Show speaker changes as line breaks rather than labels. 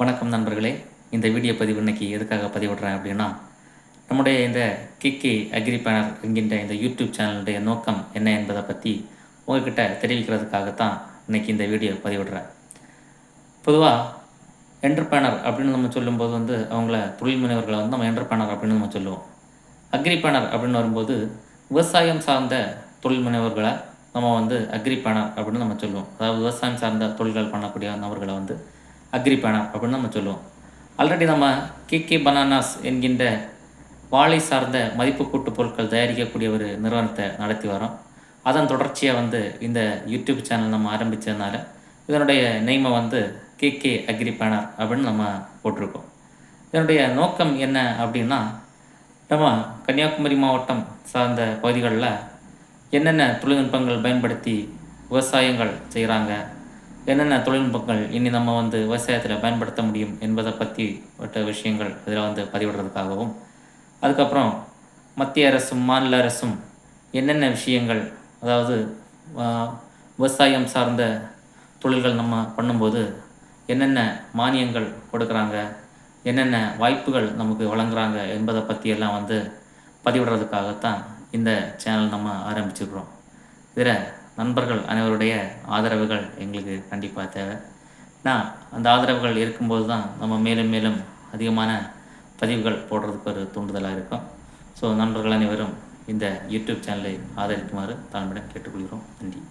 வணக்கம் நண்பர்களே. இந்த வீடியோ பதிவு இன்னைக்கு எதுக்காக பதிவிடுறேன் அப்படின்னா நம்முடைய இந்த கிக்கி அக்ரி பேனர் என்கின்ற இந்த யூடியூப் சேனலுடைய நோக்கம் என்ன என்பதை பற்றி உங்ககிட்ட தெரிவிக்கிறதுக்காகத்தான் இன்னைக்கு இந்த வீடியோ பதிவிடுறேன். பொதுவாக என்டர்பேனர் அப்படின்னு நம்ம சொல்லும்போது வந்து அவங்கள தொழில் முனைவர்களை வந்து நம்ம என்டர்பேனர் அப்படின்னு நம்ம சொல்லுவோம். அக்ரி பேனர் அப்படின்னு வரும்போது விவசாயம் சார்ந்த தொழில் முனைவர்களை நம்ம வந்து அக்ரி பேனர் அப்படின்னு நம்ம சொல்லுவோம். அதாவது விவசாயம் சார்ந்த தொழில்கள் பண்ணக்கூடிய நபர்களை வந்து அக்ரி அப்படின்னு நம்ம சொல்லுவோம். ஆல்ரெடி நம்ம கேகே பனானாஸ் என்கின்ற வாழை சார்ந்த மதிப்பு கூட்டு பொருட்கள் தயாரிக்கக்கூடிய ஒரு நிறுவனத்தை நடத்தி வரோம். அதன் தொடர்ச்சியாக வந்து இந்த யூடியூப் சேனல் நம்ம ஆரம்பித்ததுனால இதனுடைய நெய்மை வந்து கேகே அக்ரி பேனர் அப்படின்னு நம்ம போட்டிருக்கோம். இதனுடைய நோக்கம் என்ன அப்படின்னா நம்ம கன்னியாகுமரி மாவட்டம் சார்ந்த பகுதிகளில் என்னென்ன தொழில்நுட்பங்கள் பயன்படுத்தி விவசாயங்கள் செய்கிறாங்க என்னென்ன தொழில்நுட்பங்கள் இனி நம்ம வந்து விவசாயத்தில் பயன்படுத்த முடியும் என்பதை பற்றி பட்ட விஷயங்கள் இதில் வந்து பதிவிடுறதுக்காகவும் அதுக்கப்புறம் மத்திய அரசும் மாநில அரசும் என்னென்ன விஷயங்கள் அதாவது விவசாயம் சார்ந்த தொழில்கள் நம்ம பண்ணும்போது என்னென்ன மானியங்கள் கொடுக்குறாங்க என்னென்ன வாய்ப்புகள் நமக்கு வழங்குறாங்க என்பதை பற்றியெல்லாம் வந்து பதிவிடுறதுக்காகத்தான் இந்த சேனல் நம்ம ஆரம்பிச்சிருக்கிறோம். இதில் நண்பர்கள் அனைவருடைய ஆதரவுகள் எங்களுக்கு கண்டிப்பாக தேவை. நான் அந்த ஆதரவுகள் இருக்கும்போது தான் நம்ம மேலும் மேலும் அதிகமான பதிவுகள் போடுறதுக்கு ஒரு தூண்டுதலாக இருக்கும். ஸோ நண்பர்கள் அனைவரும் இந்த யூடியூப் சேனலை ஆதரிக்குமாறு தாழ்மையிடம் கேட்டுக்கொள்கிறோம். நன்றி.